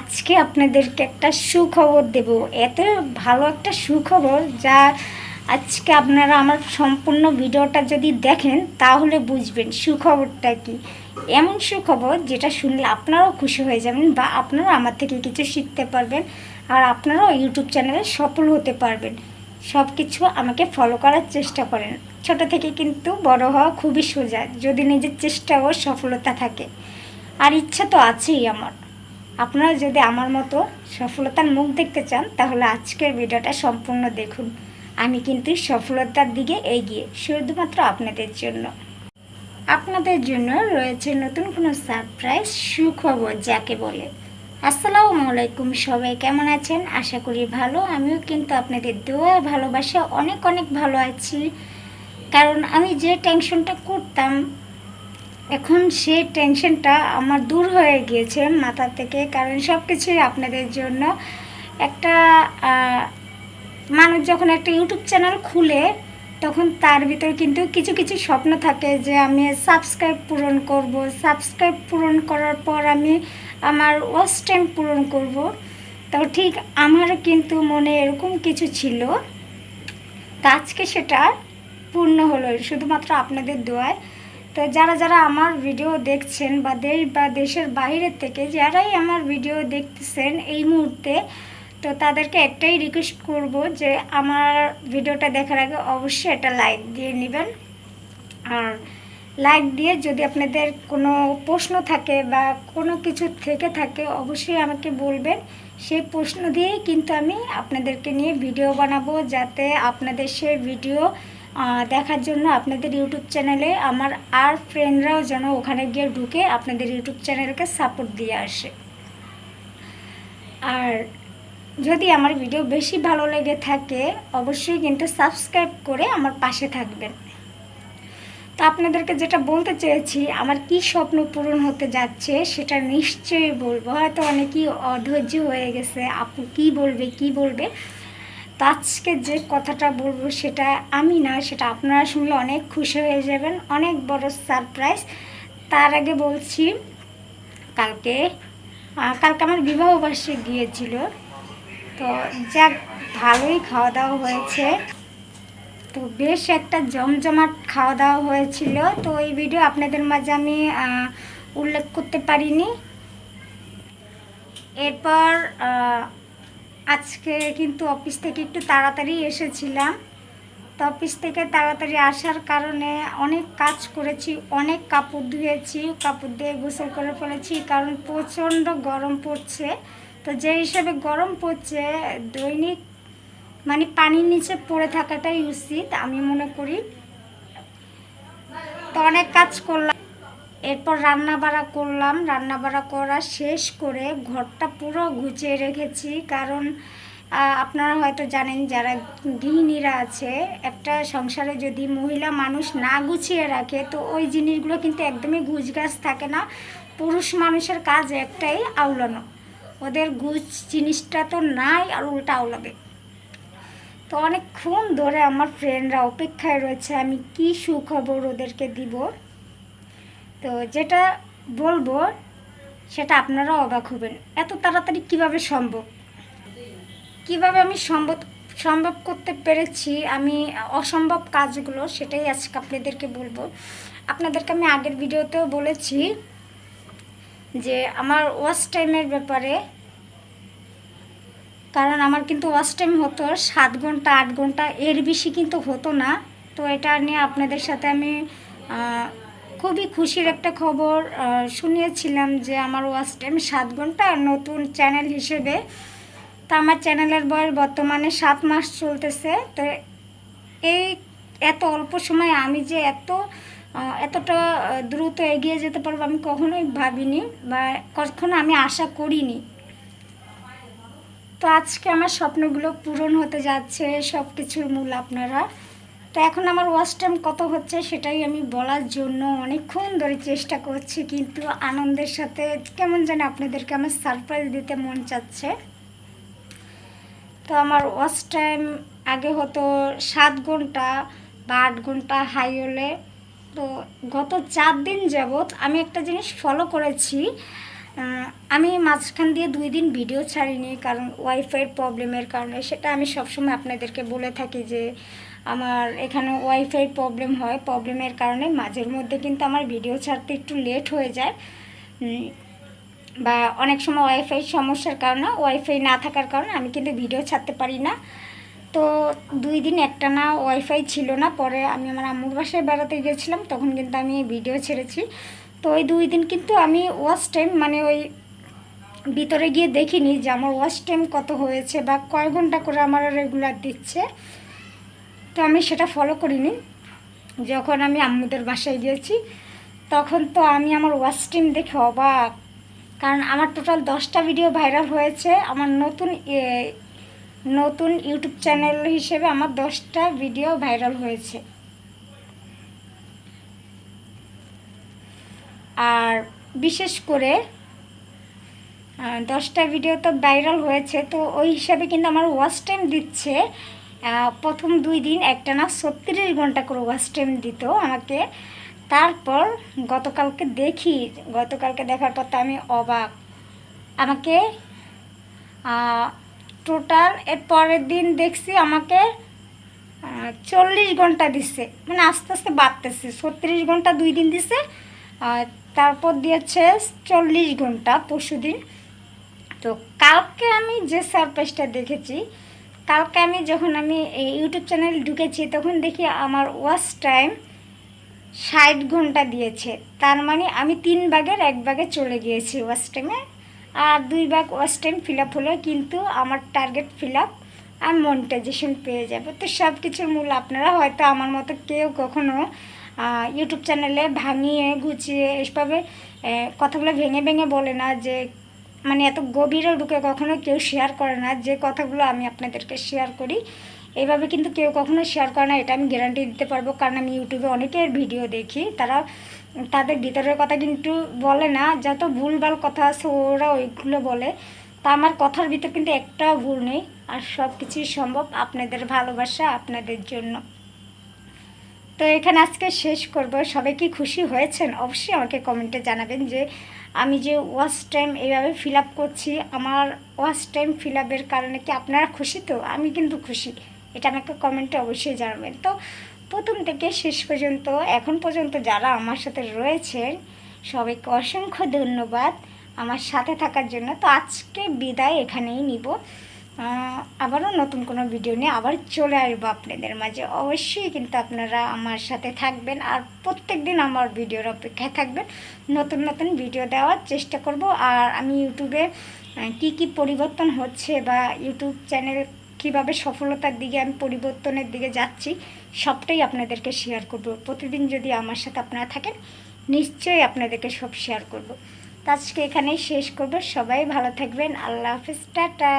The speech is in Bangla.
আজকে আপনাদেরকে একটা সুখবর দেব। এত ভালো একটা সুখবর যা আজকে আপনারা আমার সম্পূর্ণ ভিডিওটা যদি দেখেন, তাহলে বুঝবেন সুখবরটা কি। এমন সুখবর যেটা শুনলে আপনারাও খুশি হয়ে যাবেন বা আপনারাও আমার থেকে কিছু শিখতে পারবেন আর আপনারাও ইউটিউব চ্যানেলে সফল হতে পারবেন। সব কিছু আমাকে ফলো করার চেষ্টা করেন। ছোট থেকে কিন্তু বড় হওয়া খুবই সোজা, যদি নিজের চেষ্টা ও সফলতা থাকে। আর ইচ্ছা তো আছেই আমার। আপনারা যদি আমার মতো সফলতার মুখ দেখতে চান, তাহলে আজকের ভিডিওটা সম্পূর্ণ দেখুন। আমি কিন্তু সফলতার দিকে এগিয়ে, শুধুমাত্র আপনাদের জন্য। আপনাদের জন্য রয়েছে নতুন কোনো সারপ্রাইজ সুখবর, যাকে বলে। আসসালামু আলাইকুম, সবাই কেমন আছেন? আশা করি ভালো। আমিও কিন্তু আপনাদের দোয়া, ভালোবাসা অনেক অনেক ভালো আছি। কারণ আমি যে টেনশনটা করতাম এখন সেই টেনশনটা আমার দূর হয়ে গিয়েছে মাথা থেকে, কারণ সব কিছুই আপনাদের জন্য। একটা মানুষ যখন একটা ইউটিউব চ্যানেল খুলে, তখন তার ভিতর কিন্তু কিছু কিছু স্বপ্ন থাকে যে আমি সাবস্ক্রাইব পূরণ করব। সাবস্ক্রাইব পূরণ করার পর আমি আমার ওয়াচ টাইম পূরণ করব। তো ঠিক আমারও কিন্তু মনে এরকম কিছু ছিল। আজকে সেটা পূর্ণ হলো, শুধুমাত্র আপনাদের দোয়ায়। তো যারা যারা আমার ভিডিও দেখছেন বা দেশ বা দেশের বাইরের থেকে যারাই আমার ভিডিও দেখতেছেন এই মুহূর্তে, তো তাদেরকে একটাই রিকোয়েস্ট করব যে আমার ভিডিওটা দেখার আগে অবশ্যই একটা লাইক দিয়ে নেবেন। আর লাইক দিয়ে যদি আপনাদের কোনো প্রশ্ন থাকে বা কোনো কিছু থেকে থাকে, অবশ্যই আমাকে বলবেন। সেই প্রশ্ন দিয়েই কিন্তু আমি আপনাদেরকে নিয়ে ভিডিও বানাবো যাতে আপনাদের সেই ভিডিও দেখার জন্য আপনাদের ইউটিউব চ্যানেলে আমার আর ফ্রেন্ডরাও যেন ওখানে গিয়ে ঢুকে আপনাদের ইউটিউব চ্যানেলকে সাপোর্ট দিয়ে আসে। আর যদি আমার ভিডিও বেশি ভালো লেগে থাকে, অবশ্যই কিন্তু সাবস্ক্রাইব করে আমার পাশে থাকবেন। তো আপনাদেরকে যেটা বলতে চেয়েছি, আমার কি স্বপ্ন পূরণ হতে যাচ্ছে সেটা নিশ্চয়ই বলব। হয়তো অনেকেই অধৈর্য হয়ে গেছে, আপু কি বলবে কি বলবে? আজকে যে কথাটা বলব সেটা আমি না, সেটা আপনারা শুনলে অনেক খুশি হয়ে যাবেন, অনেক বড় সারপ্রাইজ তার আগে বলছি, কালকে কালকে আমার বিবাহ বার্ষিক গিয়েছিল। তো যাক, ভালোই খাওয়া দাওয়া হয়েছে। তো বেশ একটা জমজমাট খাওয়া দাওয়া হয়েছিল। তো এই ভিডিও আপনাদের মাঝে আমি উল্লেখ করতে পারিনি। এরপর আজকে কিন্তু অফিস থেকে একটু তাড়াতাড়ি এসেছিলাম। তো অফিস থেকে তাড়াতাড়ি আসার কারণে অনেক কাজ করেছি, অনেক কাপড় ধুয়েছি, কাপড় দিয়ে গোসল করে ফেলেছি, কারণ প্রচণ্ড গরম পড়ছে। তো যে হিসাবে গরম পড়ছে, দৈনিক মানে পানির নিচে পড়ে থাকাটাই উচিত, আমি মনে করি। তো অনেক কাজ করলাম। এরপর রান্না বাড়া করলাম। রান্না বাড়া করা শেষ করে ঘরটা পুরো গুছিয়ে রেখেছি। কারণ আপনারা হয়তো জানেন যারা গৃহিণীরা আছে, একটা সংসারে যদি মহিলা মানুষ না গুছিয়ে রাখে, তো ওই জিনিসগুলো কিন্তু একদমই গুছগাছ থাকে না। পুরুষ মানুষের কাজ একটাই আউলানো। ওদের গুছ জিনিসটা তো নাই আর উল্টা আউলাবে। তো অনেকক্ষণ ধরে আমার ফ্রেন্ডরা অপেক্ষায় রয়েছে, আমি কি সুখবর ওদেরকে দিব? তো যেটা বলব, সেটা আপনারা অবাক হবেন। এত তাড়াতাড়ি কীভাবে সম্ভব? কীভাবে আমি সম্ভব সম্ভব করতে পেরেছি, আমি অসম্ভব কাজগুলো, সেটাই আজকে আপনাদেরকে বলব। আপনাদেরকে আমি আগের ভিডিওতেও বলেছি যে, আমার ওয়াচ টাইমের ব্যাপারে, কারণ আমার কিন্তু ওয়াচ টাইম হতো, সাত ঘণ্টা, আট ঘণ্টা, এর বেশি কিন্তু হতো না। তো এটা নিয়ে আপনাদের সাথে আমি খুবই খুশির একটা খবর শুনিয়েছিলাম যে আমার ওয়াচ টাইম সাত ঘণ্টা নতুন চ্যানেল হিসেবে। তা আমার চ্যানেলের বয়স বর্তমানে সাত মাস চলতেছে। তো এই এত অল্প সময়ে আমি যে এত এতটা দ্রুত এগিয়ে যেতে পারব আমি কখনোই ভাবিনি বা কখনো আমি আশা করিনি। তো আজকে আমার স্বপ্নগুলো পূরণ হতে যাচ্ছে সব কিছুর মূল আপনারা। তো এখন আমার ওয়াচ টাইম কত হচ্ছে সেটাই আমি বলার জন্য অনেকক্ষণ ধরে চেষ্টা করছি, কিন্তু আনন্দের সাথে কেমন জানি আপনাদেরকে আমার সারপ্রাইজ দিতে মন চাচ্ছে। তো আমার ওয়াচ টাইম আগে হতো সাত ঘণ্টা বা আট ঘণ্টা হাই হলে। তো গত চার দিন যাবৎ আমি একটা জিনিস ফলো করেছি আমি মাঝখান দিয়ে দুই দিন ভিডিও ছাড়িনি কারণ ওয়াইফাইয়ের প্রবলেমের কারণে। সেটা আমি সবসময় আপনাদেরকে বলে থাকি যে আমার এখানে ওয়াইফাই প্রবলেম হয় প্রবলেমের কারণে মাঝের মধ্যে কিন্তু আমার ভিডিও ছাড়তে একটু লেট হয়ে যায়। বা অনেক সময় ওয়াইফাই সমস্যার কারণে ওয়াইফাই না থাকার কারণে আমি কিন্তু ভিডিও ছাড়তে পারি না। তো দুই দিন একটা না ওয়াইফাই ছিল না, পরে আমি আমার আম্মুর বাসায় বেড়াতে গিয়েছিলাম, তখন কিন্তু আমি ভিডিও ছেড়েছি। তো ওই দুই দিন কিন্তু আমি ওয়াচ টাইম মানে ওই ভিতরে গিয়ে দেখিনি যে আমার ওয়াচ টাইম কত হয়েছে বা কয় ঘণ্টা করে আমার রেগুলার দিচ্ছে। তো আমি সেটা ফলো করিনি। যখন আমি আম্মুদের বাসায় গিয়েছি, তখন তো আমি আমার ওয়াচ টাইম দেখে অবাক। কারণ আমার টোটাল দশটা ভিডিও ভাইরাল হয়েছে। আমার নতুন নতুন ইউটিউব চ্যানেল হিসেবে আমার দশটা ভিডিও ভাইরাল হয়েছে। আর বিশেষ করে দশটা ভিডিও তো ভাইরাল হয়েছে। তো ওই হিসাবে কিন্তু আমার ওয়াচ টাইম দিচ্ছে। প্রথম দুই দিন একটা না ছত্রিশ ঘণ্টা করে ওয়াচ টাইম দিত আমাকে। তারপর গতকালকে দেখি, গতকালকে দেখার পর তো আমি অবাক। আমাকে টোটাল এর পরের দিন দেখছি আমাকে চল্লিশ ঘণ্টা দিচ্ছে। মানে আস্তে আস্তে বাড়তেছে। ছত্রিশ ঘণ্টা দুই দিন দিছে তারপর দিয়েছে চল্লিশ ঘণ্টা পরশু দিন তো কালকে আমি যে সারপ্রাইজটা দেখেছি কালকে আমি যখন আমি ইউটিউব চ্যানেল ঢুকেছি, তখন দেখি আমার ওয়াচ টাইম ষাট ঘণ্টা দিয়েছে। তার মানে আমি তিন ভাগের এক ভাগে চলে গিয়েছি ওয়াচ টাইমে আর দুই ভাগ ওয়াচ টাইম ফিল আপ হলো কিন্তু আমার টার্গেট ফিল আপ আর মনিটাইজেশন পেয়ে যাব। তো সব কিছুর মূল আপনারা হয়তো আমার মতো কেউ কখনো ইউটিউব চ্যানেলে ভাঙিয়ে, গুছিয়ে এসবে কথাগুলো ভেঙে ভেঙে বলে না যে মানে এত গভীরে ঢুকে কখনো কেউ শেয়ার করে না, যে কথাগুলো আমি আপনাদেরকে শেয়ার করি। এইভাবে কিন্তু কেউ কখনো শেয়ার করে না, এটা আমি গ্যারান্টি দিতে পারব। কারণ আমি ইউটিউবে অনেকের ভিডিও দেখি, তারা তাদের ভিতরের কথা কিন্তু বলে না, যত ভুলভাল কথা আছে ওরা ওইগুলো বলে। তা আমার কথার ভিতর কিন্তু একটাও ভুল নেই, আর সব কিছুই সম্ভব আপনাদের ভালোবাসা, আপনাদের জন্য। তো এখানে আজকে শেষ করব। সবাই কি খুশি হয়েছেন? অবশ্যই আমাকে কমেন্টে জানাবেন যে আমি যে ওয়াচ টাইম এইভাবে ফিল আপ করছি, আমার ওয়াচ টাইম ফিল আপের কারণে কি আপনারা খুশি তো? আমি কিন্তু খুশি। এটা আমাকে কমেন্টে অবশ্যই জানাবেন। তো প্রথম থেকে শেষ পর্যন্ত, এখন পর্যন্ত যারা আমার সাথে রয়েছেন, সবাইকে অসংখ্য ধন্যবাদ আমার সাথে থাকার জন্য। তো আজকে বিদায় এখানেই নিব। আবারও নতুন কোনো ভিডিও নিয়ে আবার চলে আসব আপনাদের মাঝে। অবশ্যই কিন্তু আপনারা আমার সাথে থাকবেন আর প্রত্যেক দিন আমার ভিডিওর অপেক্ষায় থাকবেন। নতুন নতুন ভিডিও দেওয়ার চেষ্টা করব। আর আমি ইউটিউবে কি কি পরিবর্তন হচ্ছে বা ইউটিউব চ্যানেল কীভাবে সফলতার দিকে আমি পরিবর্তনের দিকে যাচ্ছি, সবটাই আপনাদেরকে শেয়ার করব। প্রতিদিন যদি আমার সাথে আপনারা থাকেন, নিশ্চয়ই আপনাদেরকে সব শেয়ার করব। আজকে এখানেই শেষ করব। সবাই ভালো থাকবেন। আল্লাহ হাফিজ। টাটা।